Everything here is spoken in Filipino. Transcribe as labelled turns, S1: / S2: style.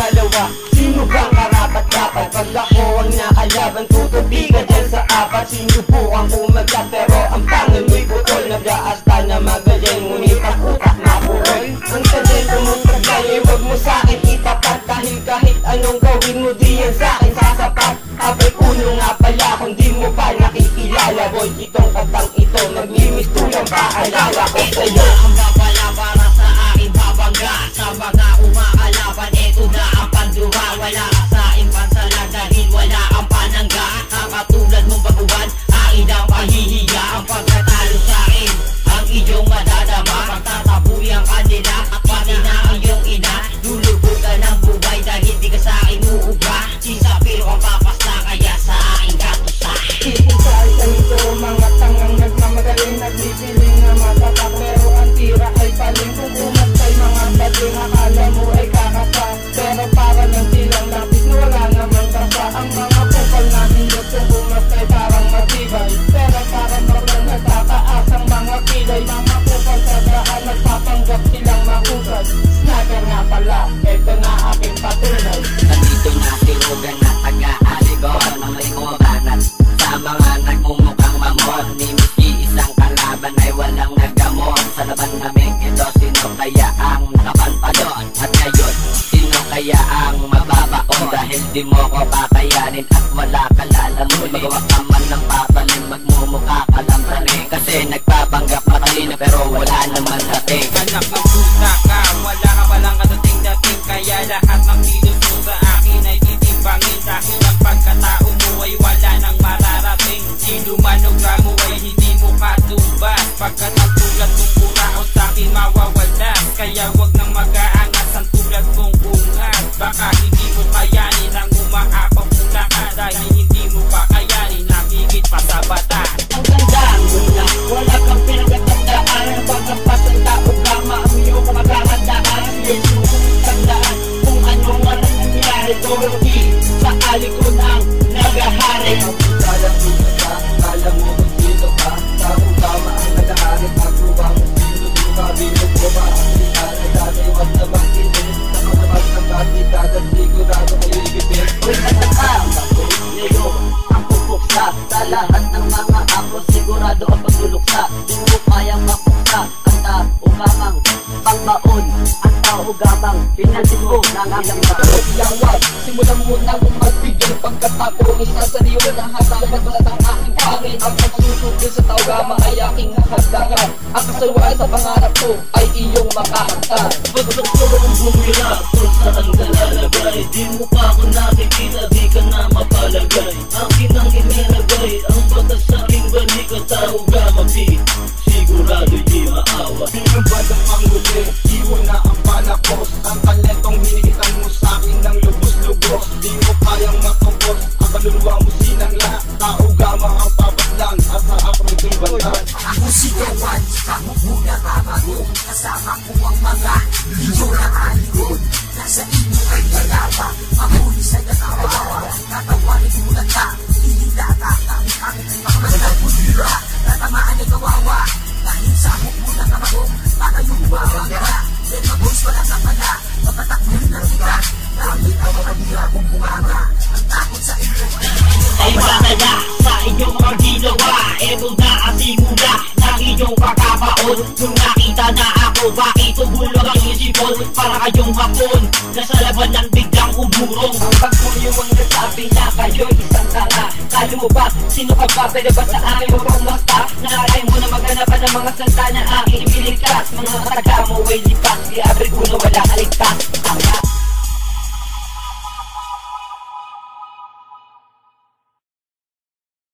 S1: dalawa Sino bang karapat dapat? Pag ako ang laban Tutubigan dyan sa apat Sinubukan umagyak Pero ang pangil mo'y putol Nag-aasta na magaling
S2: Rafa mababaon Dahil di mo ko kakayanin at wala ka lalamunin Magawa ka man ng papalim magmumukha ka lang rin Kasi nagpapanggap matalino pero wala naman dating.
S3: Anak ng puta
S2: nangyari Toroki sa alikod ang nagahari
S1: Kaya mo ka, kaya mo kung sino ka Tao tama ang nag-aarit At
S2: Gamang Pinansin mo ng ilang tao
S1: Yawag, simulan mo na kung magbigay Pagkatapos isasariyo na hasalan Balat ang aking pangin Ang pagsusuko sa tawama ay aking nakagdagan Ang kasalwaan sa pangarap ko ay iyong makahantad
S2: Pagkaklo ang bumira Kung saan ka lalagay Di mo
S4: mga liyo na alikod Nasa inyo ay dalawa Mahuli sa gatawa Tatawanin mo na ka Hindi lata Kami kami ay makamandag Bulira Tatamaan sa mo muna kamagong Tatayong mawagara Then mag-voice wala sa pala Mapatakbuhin na kita Dahil ang mga dira kong bumanga
S2: pagkabaon Nung nakita na ako bakit tumulog ang isipon Para kayong hapon Nasa laban ng biglang umurong Ang pagpuyo ang nasabi na kayo'y isang tanga Kalo mo ba? Sino ka ba? Pwede ba sa akin mo pumasta? Naalay mo na maganapan ng mga santa na aking ibiligtas Mga kataga mo ay lipas Di abre ko na wala kaligtas